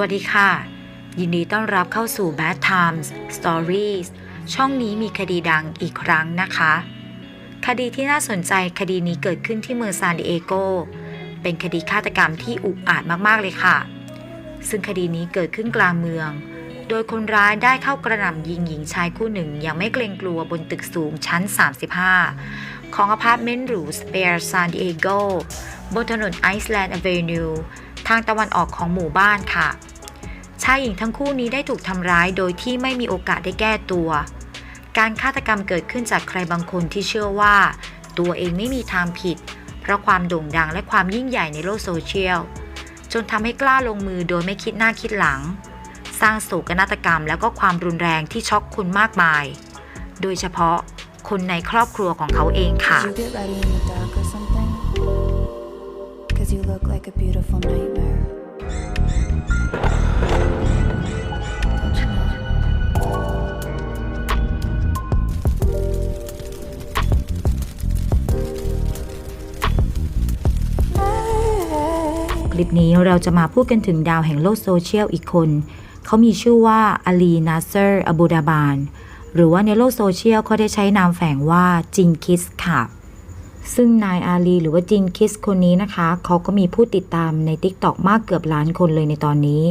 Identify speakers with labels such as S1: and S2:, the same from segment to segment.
S1: วัสดีค่ะ ยินดีต้อนรับเข้าสู่ Bad Times Stories ช่องนี้มีคดีดังอีกครั้งนะคะ คดีที่น่าสนใจคดีนี้เกิดขึ้นที่เมืองซานดิเอโก เป็นคดีฆาตกรรมที่อุกอาจมากๆเลยค่ะ ซึ่งคดีนี้เกิดขึ้นกลางเมือง โดยคนร้ายได้เข้ากระหน่ำยิงหญิงชายคู่หนึ่งอย่างไม่เกรงกลัวบนตึกสูงชั้น 35 ของอพาร์ตเมนต์หรูสเปียร์ซานดิเอโกบนถนนไอซ์แลนด์อเวนิว ทางตะวันออกของหมู่บ้านค่ะ ชายหญิงทั้งคู่นี้ได้ถูกทำร้ายโดยที่ไม่มีโอกาสได้แก้ตัว การฆาตกรรมเกิดขึ้นจากใครบางคนที่เชื่อว่า ตัวเองไม่มีทางผิด เพราะความโด่งดังและความยิ่งใหญ่ในโลกโซเชียล จนทำให้กล้าลงมือโดยไม่คิดหน้าคิดหลัง สร้างโศกนาฏกรรมแล้วก็ความรุนแรงที่ช็อกคุณมากมาย โดยเฉพาะคนในครอบครัวของเขาเองค่ะ
S2: you look like a beautiful nightmare. Don't you know?
S1: คลิปนี้เราจะมาพูดกันถึงดาวแห่งโลกโซเชียลอีกคน เขามีชื่อว่าอาลีนาเซอร์อบูดาบาน หรือว่าในโลกโซเชียลเขาได้ใช้นามแฝงว่าจินคิสค่ะ ซึ่งนายอาลีหรือว่าจินคิสคนนี้นะคะ เขาก็มีผู้ติดตามใน TikTok มากเกือบล้านคนเลยในตอนนี้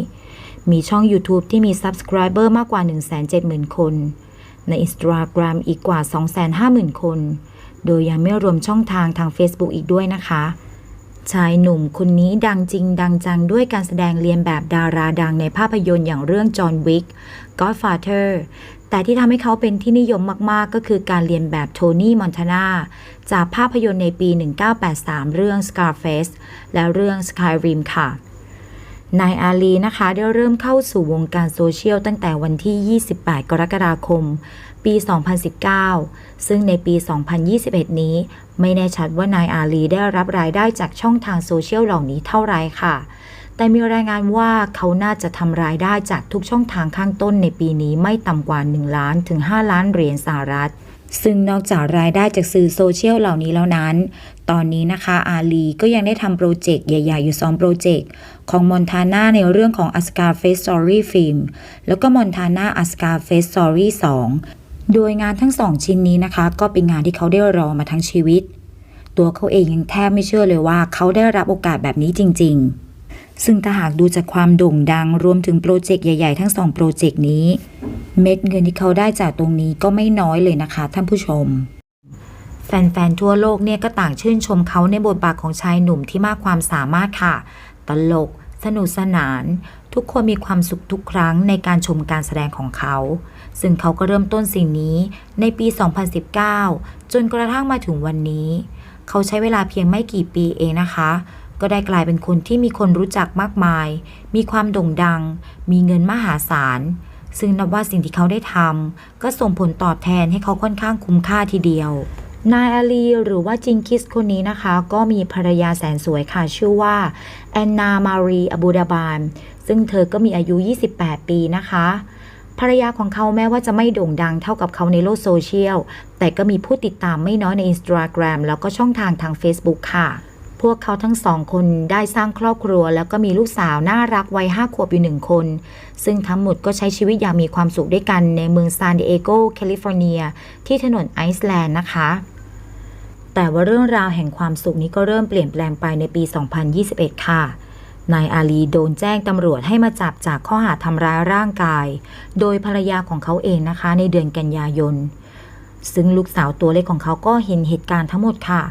S1: มีช่อง YouTube ที่มี Subscriber มากกว่า 170,000 คน ใน Instagram อีกกว่า 250,000 คน โดยยังไม่รวมช่องทางทาง Facebook อีกด้วยนะคะ ชายหนุ่มคนนี้ดังจริงดังจังด้วยการแสดงเลียนแบบดาราดังในภาพยนตร์อย่างเรื่องจอห์นวิก Godfather แต่ที่ทำให้เขาเป็นที่นิยมมากๆ ก็คือการเรียนแบบโทนี่มอนทานาจากภาพยนตร์ในปี 1983 เรื่อง Scarface และเรื่อง Skyrim ค่ะนายอาลีนะคะ ได้เริ่มเข้าสู่วงการโซเชียลตั้งแต่วันที่ 28 กรกฎาคม ปี 2019 ซึ่งในปี 2021 นี้ ไม่แน่ชัดว่านายอาลีได้รับรายได้จากช่องทางโซเชียลเหล่านี้เท่าไรค่ะ แต่มีรายงานว่าเขาน่าจะทำรายได้จากทุกช่องทางข้างต้นในปีนี้ไม่ต่ำกว่า 1 ล้านถึง 5 ล้านเหรียญสหรัฐ ซึ่งนอกจากรายได้จากสื่อโซเชียลเหล่านี้แล้วนั้น ตอนนี้นะคะอาลีก็ยังได้ทำโปรเจกต์ใหญ่ ๆ อยู่2โปรเจกต์ของมอนทาน่าในเรื่องของ a s c a r Face Story Film แล้วก็มอนทาน่า a s c a r Face Story 2โดยงานทั้ง2ชิ้นนี้นะคะ ก็เป็นงานที่เขาได้รอมาทั้งชีวิต ตัวเขาเองยังแทบไม่เชื่อเลยว่าเขาได้รับโอกาสแบบนี้จริง ๆ ซึ่งถ้าหากดูจากความโด่งดังรวมถึงโปรเจกต์ใหญ่ ๆ ทั้งสองโปรเจกต์นี้ เม็ดเงินที่เขาได้จากตรงนี้ก็ไม่น้อยเลยนะคะ ท่านผู้ชม แฟน ๆ ทั่วโลกเนี่ยก็ต่างชื่นชมเขาในบทบาทของชายหนุ่มที่มากความสามารถค่ะ ตลก สนุกสนาน ทุกคนมีความสุขทุกครั้งในการชมการแสดงของเขา ซึ่งเขาก็เริ่มต้นสิ่งนี้ในปี 2019 จนกระทั่งมาถึงวันนี้ เขาใช้เวลาเพียงไม่กี่ปีเองนะคะ ก็ได้กลายเป็นคนที่มีคนรู้จักมากมาย มีความโด่งดัง มีเงินมหาศาล ซึ่งนับว่าสิ่งที่เขาได้ทำก็ส่งผลตอบแทนให้เขาค่อนข้างคุ้มค่าทีเดียวนายอาลีหรือว่าจิงคิสคนนี้นะคะ ก็มีภรรยาแสนสวยค่ะ ชื่อว่าแอนนามารีอบูดาบานซึ่งเธอก็มีอายุ 28 ปีนะคะ ภรรยาของเขาแม้ว่าจะไม่โด่งดังเท่ากับเขาในโลกโซเชียล แต่ก็มีผู้ติดตามไม่น้อยใน Instagram แล้วก็ช่องทางทาง Facebook ค่ะ พวกเขาทั้งสองคนได้สร้างครอบครัว แล้วก็มีลูกสาวน่ารักวัย5ขวบอยู่หนึ่งคน ซึ่งทั้งหมดก็ใช้ชีวิตอย่างมีความสุขด้วยกันในเมืองซานดิเอโกแคลิฟอร์เนีย ที่ถนนไอซ์แลนด์นะคะ แต่ว่าเรื่องราวแห่งความสุขนี้ก็เริ่มเปลี่ยนแปลงไปในปี 2021 ค่ะนายอาลีโดนแจ้งตำรวจให้มาจับจากข้อหาทำร้ายร่างกาย โดยภรรยาของเขาเองนะคะในเดือนกันยายน ซึ่งลูกสาวตัวเล็กของเขาก็เห็นเหตุการณ์ทั้งหมดค่ะ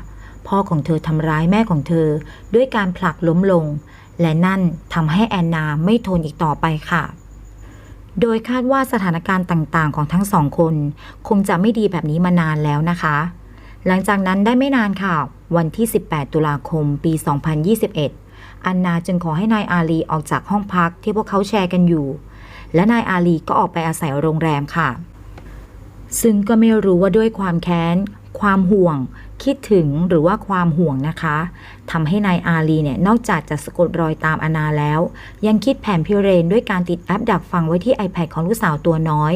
S1: พ่อของเธอทำร้ายแม่ของเธอ ด้วยการผลักล้มลง และนั่นทำให้แอนนาไม่ทนอีกต่อไปค่ะ โดยคาดว่าสถานการณ์ต่างๆ ของทั้งสองคน คงจะไม่ดีแบบนี้มานานแล้วนะคะ หลังจากนั้นได้ไม่นานค่ะ วันที่ 18 ตุลาคม ปี 2021 อันนาจึงขอให้นายอาลีออกจากห้องพักที่พวกเขาแชร์กันอยู่ และนายอาลีก็ออกไปอาศัยโรงแรมค่ะ ซึ่งก็ไม่รู้ว่าด้วยความแค้น ความห่วง คิดถึงหรือว่าความห่วงนะคะทำให้นายอาลีเนี่ยนอกจากจะสะกดรอยตามอานาแล้ว ยังคิดแผนพิเรนด้วยการติดแอปดักฟังไว้ที่ iPad ของลูกสาวตัวน้อย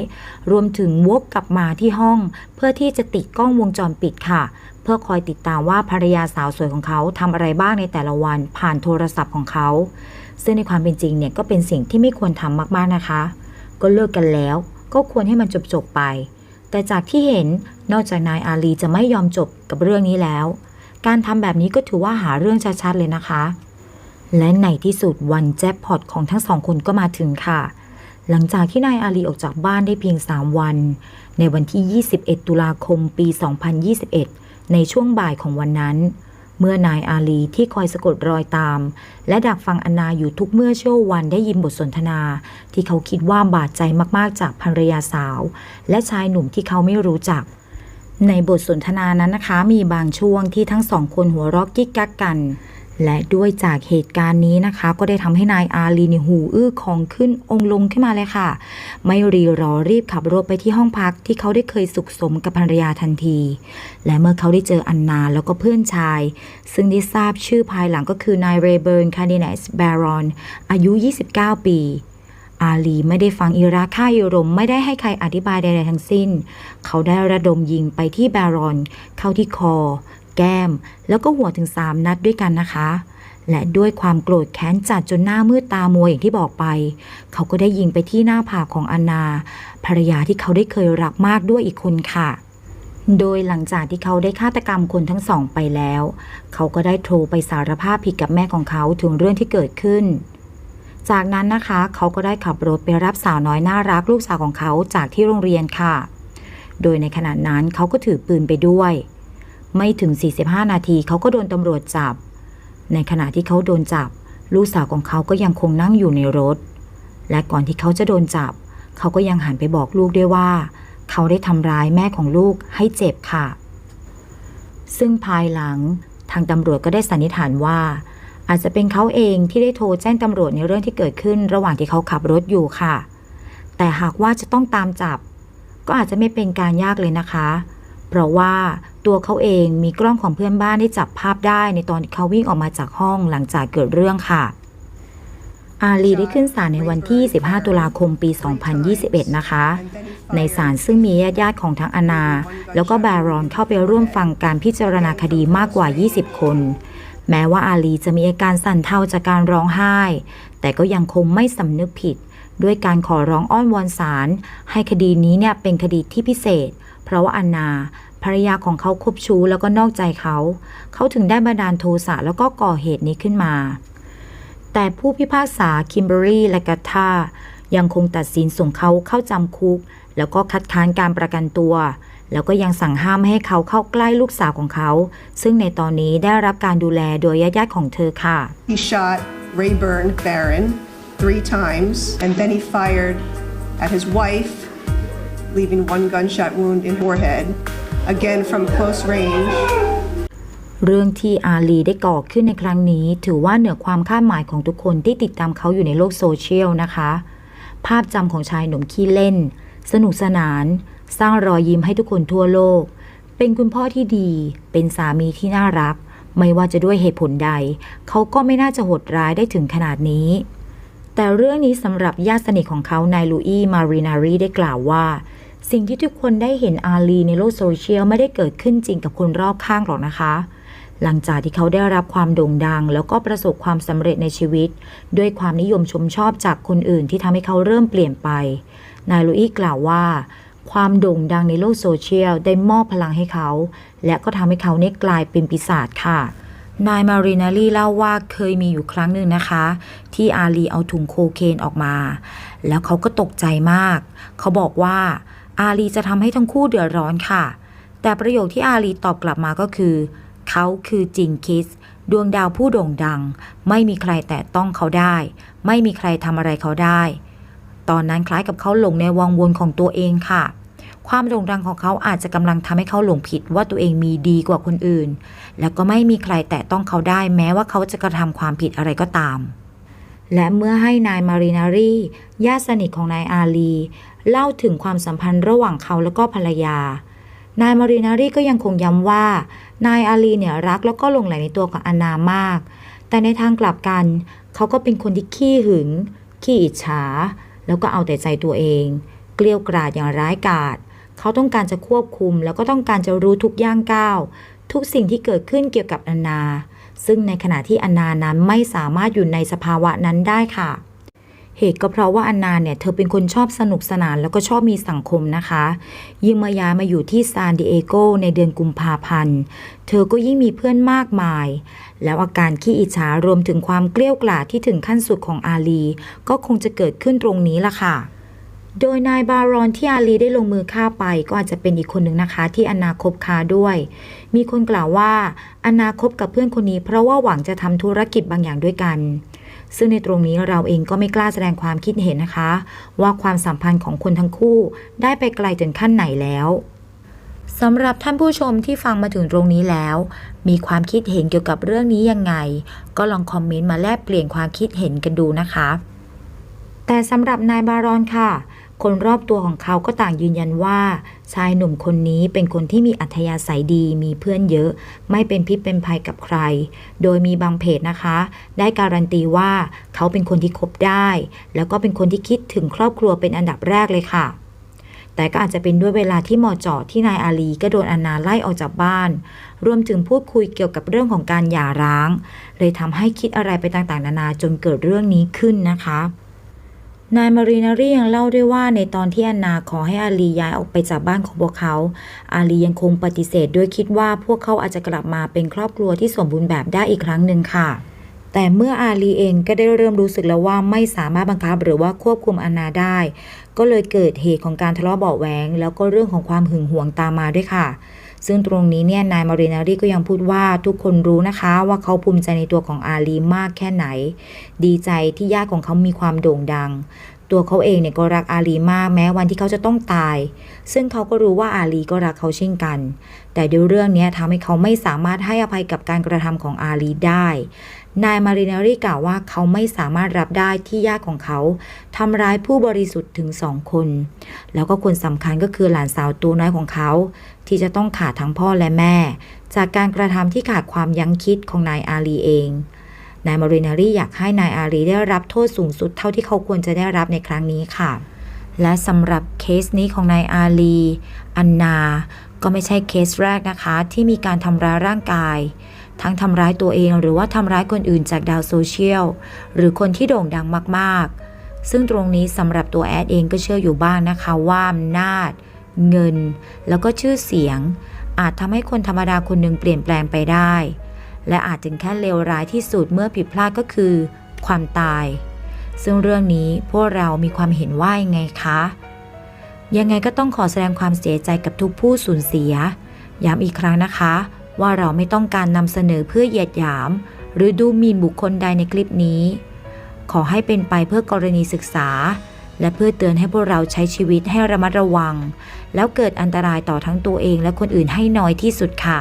S1: รวมถึงวกกลับมาที่ห้อง เพื่อที่จะติดกล้องวงจรปิดค่ะ เพื่อคอยติดตามว่าภรรยาสาวสวยของเขาทำอะไรบ้างในแต่ละวันผ่านโทรศัพท์ของเขา ซึ่งในความเป็นจริงเนี่ยก็เป็นสิ่งที่ไม่ควรทำมากๆนะคะ ก็เลิกกันแล้ว ก็ควรให้มันจบๆไป แต่จากที่เห็นนอกจากนายอาลีจะไม่ยอมจบกับเรื่องนี้แล้ว การทำแบบนี้ก็ถือว่าหาเรื่องชัดๆเลยนะคะ และในที่สุดวันแจ็คพอตของทั้งสองคนก็มาถึงค่ะ หลังจากที่นายอาลีออกจากบ้านได้เพียง 3 วัน ในวันที่ 21 ตุลาคมปี 2021 ในช่วงบ่ายของวันนั้น เมื่อนายอาลีที่คอยสะกดรอยตาม และดักฟังอนาอยู่ทุกเมื่อช่ววันได้ยินบทสนทนา ที่เขาคิดว่าบาดใจมากๆจากภรรยาสาว และชายหนุ่มที่เขาไม่รู้จัก ในบทสนทนานั้นนะคะ มีบางช่วงที่ทั้งสองคนหัวเราะกิ๊กกักกัน และด้วยจากเหตุการณ์นี้นะคะ ก็ได้ทำให้นายอาลีนหูอื้อของขึ้นองค์ลงขึ้นมาเลยค่ะ ไม่รีรอรีบขับรถไปที่ห้องพักที่เขาได้เคยสุขสมกับภรรยาทันที และเมื่อเขาได้เจออันนาแล้วก็เพื่อนชาย ซึ่งได้ทราบชื่อภายหลังก็คือนายเรเบิร์นคาร์ดิเนสแบรอนอายุ 29 ปีอาลีไม่ได้ฟังอิราค่าอิรม ไม่ได้ให้ใครอธิบายใดๆทั้งสิ้น เขาได้ระดมยิงไปที่แบรอน เข้าที่คอ แก้ม แล้วก็หัวถึง 3 นัดด้วยกันนะคะ และด้วยความโกรธแค้นจัดจนหน้ามืดตามัวอย่างที่บอกไป เขาก็ได้ยิงไปที่หน้าผากของอนนา ภรรยาที่เขาได้เคยรักมากด้วยอีกคนค่ะโดยหลังจากที่เขาได้ฆาตกรรมคนทั้งสองไปแล้ว เขาก็ได้โทรไปสารภาพผิดกับแม่ของเขาถึงเรื่องที่เกิดขึ้น จากนั้นนะคะ เขาก็ได้ขับรถไปรับสาวน้อยน่ารักลูกสาวของเขาจากที่โรงเรียนค่ะ โดยในขณะนั้นเขาก็ถือปืนไปด้วย ไม่ถึง 45 นาทีเขาก็โดนตำรวจจับ ในขณะที่เขาโดนจับ ลูกสาวของเขาก็ยังคงนั่งอยู่ในรถ และก่อนที่เขาจะโดนจับ เขาก็ยังหันไปบอกลูกด้วยว่า เขาได้ทำร้ายแม่ของลูกให้เจ็บค่ะ ซึ่งภายหลังทางตำรวจก็ได้สันนิษฐานว่า อาจจะเป็นเขาเองที่ได้โทรแจ้งตำรวจในเรื่องที่เกิดขึ้น ระหว่างที่เขาขับรถอยู่ค่ะ แต่หากว่าจะต้องตามจับ ก็อาจจะไม่เป็นการยากเลยนะคะ เพราะว่า ตัวเขาเองมีกล้องของเพื่อนบ้านได้จับภาพได้ในตอนเขาวิ่งออกมาจากห้องหลังจากเกิดเรื่องค่ะ อาลีได้ขึ้นศาลในวันที่ 15 ตุลาคมปี 2021 นะคะ ในศาลซึ่งมีญาติๆของทั้งอานา แล้วก็บารอนเข้าไปร่วมฟังการพิจารณาคดีมากกว่า 20 คน แม้ว่าอาลีจะมีอาการสั่นเทาจากการร้องไห้ แต่ก็ยังคงไม่สำนึกผิด ด้วยการขอร้องอ้อนวอนศาลให้คดีนี้เนี่ยเป็นคดีที่พิเศษ เพราะว่าอานา ภรรยาของเขาคบชู้แล้วก็นอกใจเขา เขาถึงได้บันดาลโทสะแล้วก็ก่อเหตุนี้ขึ้นมา แต่ผู้พิพากษาคิมเบอรี่และกัตตายังคงตัดสินส่งเขาเข้าจำคุก แล้วก็คัดค้านการประกันตัว แล้วก็ยังสั่งห้ามไม่ให้เขาเข้าใกล้ลูกสาวของเขา ซึ่งในตอนนี้ได้รับการดูแลโดยญาติๆของเธอค่ะ
S3: He shot Rayburn Barron three times, and then he fired at his wife, leaving one gunshot wound in forehead, again from close range.
S1: เรื่องที่อาลีได้ก่อขึ้นในครั้งนี้ ถือว่าเหนือความคาดหมายของทุกคนที่ติดตามเขาอยู่ในโลกโซเชียลนะคะ ภาพจำของชายหนุ่มขี้เล่น สนุกสนาน สร้างรอยยิ้มให้ทุกคนทั่วโลก เป็นคุณพ่อที่ดี เป็นสามีที่น่ารัก ไม่ว่าจะด้วยเหตุผลใด เขาก็ไม่น่าจะโหดร้ายได้ถึงขนาดนี้ แต่เรื่องนี้สำหรับญาติสนิทของเขานายลูอี้มารีนารีได้กล่าวว่า สิ่งที่ทุกคนได้เห็นอาลีในโลกโซเชียลไม่ได้เกิดขึ้นจริงกับคนรอบข้างหรอกนะคะ หลังจากที่เขาได้รับความโด่งดัง แล้วก็ประสบความสำเร็จในชีวิต ด้วยความนิยมชมชอบจากคนอื่นที่ทำให้เขาเริ่มเปลี่ยนไป นายลุอี้กล่าวว่า ความโด่งดังในโลกโซเชียลได้มอบพลังให้เขา และก็ทำให้เขาเนี่ยกลายเป็นปีศาจค่ะนายมารีนารีเล่าว่าเคยมีอยู่ครั้งหนึ่งนะคะ ที่อาลีเอาถุงโคเคนออกมา แล้วเขาก็ตกใจมาก เขาบอกว่า อาลีจะทำให้ทั้งคู่เดือดร้อนค่ะ แต่ประโยคที่อาลีตอบกลับมาก็คือ เขาคือจิงคิส ดวงดาวผู้โด่งดัง ไม่มีใครแตะต้องเขาได้ ไม่มีใครทำอะไรเขาได้ ตอนนั้นคล้ายกับเขาหลงในวังวนของตัวเองค่ะ ความโด่งดังของเขาอาจจะกำลังทำให้เขาหลงผิดว่าตัวเองมีดีกว่าคนอื่น แล้วก็ไม่มีใครแตะต้องเขาได้แม้ว่าเขาจะกระทำความผิดอะไรก็ตามและเมื่อให้นายมารีนารีญาติสนิทของนายอาลี เล่าถึงความสัมพันธ์ระหว่างเขาและก็ภรรยา นายมารีนารีก็ยังคงย้ำว่า นายอาลีเนี่ยรักแล้วก็หลงใหลในตัวของอานามาก แต่ในทางกลับกัน เขาก็เป็นคนที่ขี้หึง ขี้อิจฉา แล้วก็เอาแต่ใจตัวเอง เกลียวกราดอย่างร้ายกาจเขาต้องการจะควบคุม แล้วก็ต้องการจะรู้ทุกย่างก้าวทุกสิ่งที่เกิดขึ้นเกี่ยวกับนานา ซึ่งในขณะที่อนานั้นไม่สามารถอยู่ในสภาวะนั้นได้ค่ะ เหตุก็เพราะว่าอนนาเนี่ยเธอเป็นคนชอบสนุกสนานแล้วก็ชอบมีสังคมนะคะ ยิ่งมาย้ายมาอยู่ที่ซานดิเอโกในเดือนกุมภาพันธ์ เธอก็ยิ่งมีเพื่อนมากมาย แล้วอาการขี้อิจฉารวมถึงความเกลี้ยวกล่อที่ถึงขั้นสุดของอาลี ก็คงจะเกิดขึ้นตรงนี้ละค่ะโดยนายบารอนที่อาลีได้ลงมือฆ่าไปก็อาจจะเป็นอีกคนหนึ่งนะคะ ที่อนาคบค้าด้วย มีคนกล่าวว่าอนาคบกับเพื่อนคนนี้เพราะว่าหวังจะทำธุรกิจบางอย่างด้วยกัน ซึ่งในตรงนี้เราเองก็ไม่กล้าแสดงความคิดเห็นนะคะ ว่าความสัมพันธ์ของคนทั้งคู่ ได้ไปไกลถึงขั้นไหนแล้วสำหรับท่านผู้ชมที่ฟังมาถึงตรงนี้แล้ว มีความคิดเห็นเกี่ยวกับเรื่องนี้ยังไง ก็ลองคอมเมนต์มาแลกเปลี่ยนความคิดเห็นกันดูนะคะ แต่สำหรับนายบารอนค่ะ คนรอบตัวของเขาก็ต่างยืนยันว่า ชายหนุ่มคนนี้เป็นคนที่มีอัธยาศัยดีมีเพื่อนเยอะ ไม่เป็นพิษเป็นภัยกับใคร โดยมีบางเพจนะคะ ได้การันตีว่าเขาเป็นคนที่คบได้ แล้วก็เป็นคนที่คิดถึงครอบครัวเป็นอันดับแรกเลยค่ะ แต่ก็อาจจะเป็นด้วยเวลาที่หมาะเจาะที่นายอาลีก็โดนอนาไล่ออกจากบ้าน รวมถึงพูดคุยเกี่ยวกับเรื่องของการหย่าร้าง เลยทำให้คิดอะไรไปต่างๆ นานาจนเกิดเรื่องนี้ขึ้นนะคะ นายมารีนารียังเล่าด้วยว่าในตอนที่อนนาขอให้อาลีย้ายออกไปจากบ้านของพวกเขา อาลียังคงปฏิเสธด้วยคิดว่าพวกเขาอาจจะกลับมาเป็นครอบครัวที่สมบูรณ์แบบได้อีกครั้งหนึ่งค่ะ แต่เมื่ออาลีเองก็ได้เริ่มรู้สึกแล้วว่าไม่สามารถบังคับหรือว่าควบคุมอานาได้ ก็เลยเกิดเหตุของการทะเลาะเบาะแวงแล้วก็เรื่องของความหึงหวงตามมาด้วยค่ะ ซึ่งตรงนี้เนี่ยนายมารีนารีก็ยังพูดว่าทุกคนรู้นะคะว่าเขาภูมิใจในตัวของอาลีมากแค่ไหน ดีใจที่ญาติของเขามีความโด่งดัง ตัวเขาเองเนี่ยก็รักอาลีมากแม้วันที่เขาจะต้องตาย ซึ่งเขาก็รู้ว่าอาลีก็รักเขาเช่นกัน แต่ด้วยเรื่องนี้ทำให้เขาไม่สามารถให้อภัยกับการกระทำของอาลีได้ นายมารินารีกล่าวว่าเขาไม่สามารถรับได้ที่ญาติของเขาทำร้ายผู้บริสุทธิ์ถึงสองคน แล้วก็คนสำคัญก็คือหลานสาวตัวน้อยของเขา ที่จะต้องขาดทั้งพ่อและแม่ จากการกระทำที่ขาดความยั้งคิดของนายอาลีเองนายมารินารีอยากให้นายอาลีได้รับโทษสูงสุดเท่าที่เขาควรจะได้รับในครั้งนี้ค่ะ และสำหรับเคสนี้ของนายอาลีอันนา ก็ไม่ใช่เคสแรกนะคะ ที่มีการทำร้ายร่างกาย ทั้งทำร้ายตัวเองหรือว่าทำร้ายคนอื่นจากดาวโซเชียลหรือคนที่โด่งดังมากๆ ซึ่งตรงนี้สำหรับตัวแอดเองก็เชื่ออยู่บ้างนะคะว่าอำนาจ เงิน แล้วก็ชื่อเสียง อาจทำให้คนธรรมดาคนหนึ่งเปลี่ยนแปลงไปได้ และอาจถึงขั้นเลวร้ายที่สุดเมื่อผิดพลาดก็คือ ความตาย ซึ่งเรื่องนี้พวกเรามีความเห็นว่ายังไงคะยังไงก็ต้องขอแสดงความเสียใจกับทุกผู้สูญเสีย ย้ำอีกครั้งนะคะ ว่าเราไม่ต้องการนำเสนอเพื่อเหยียดหยาม หรือดูหมิ่นบุคคลใดในคลิปนี้ ขอให้เป็นไปเพื่อกรณีศึกษา และเพื่อเตือนให้พวกเราใช้ชีวิตให้ระมัดระวัง แล้วเกิดอันตรายต่อทั้งตัวเองและคนอื่นให้น้อยที่สุดค่ะ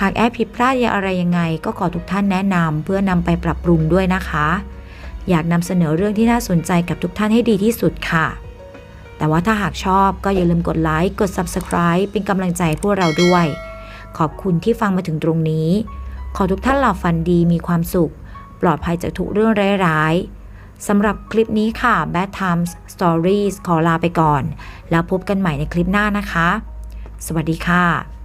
S1: หากแอปผิดพลาดอย่างอะไรยังไง ก็ขอทุกท่านแนะนำเพื่อนำไปปรับปรุงด้วยนะคะ อยากนำเสนอเรื่องที่น่าสนใจกับทุกท่านให้ดีที่สุดค่ะแต่ว่าถ้าหากชอบก็อย่าลืมกดไลค์ กด Subscribe เป็นกำลังใจพวกเราด้วย ขอบคุณที่ฟังมาถึงตรงนี้ ขอทุกท่านหลับฝันดีมีความสุข ปลอดภัยจากทุกเรื่องร้ายๆสำหรับคลิปนี้ค่ะ Bad Times Stories ขอลาไปก่อน แล้วพบกันใหม่ในคลิปหน้านะคะ สวัสดีค่ะ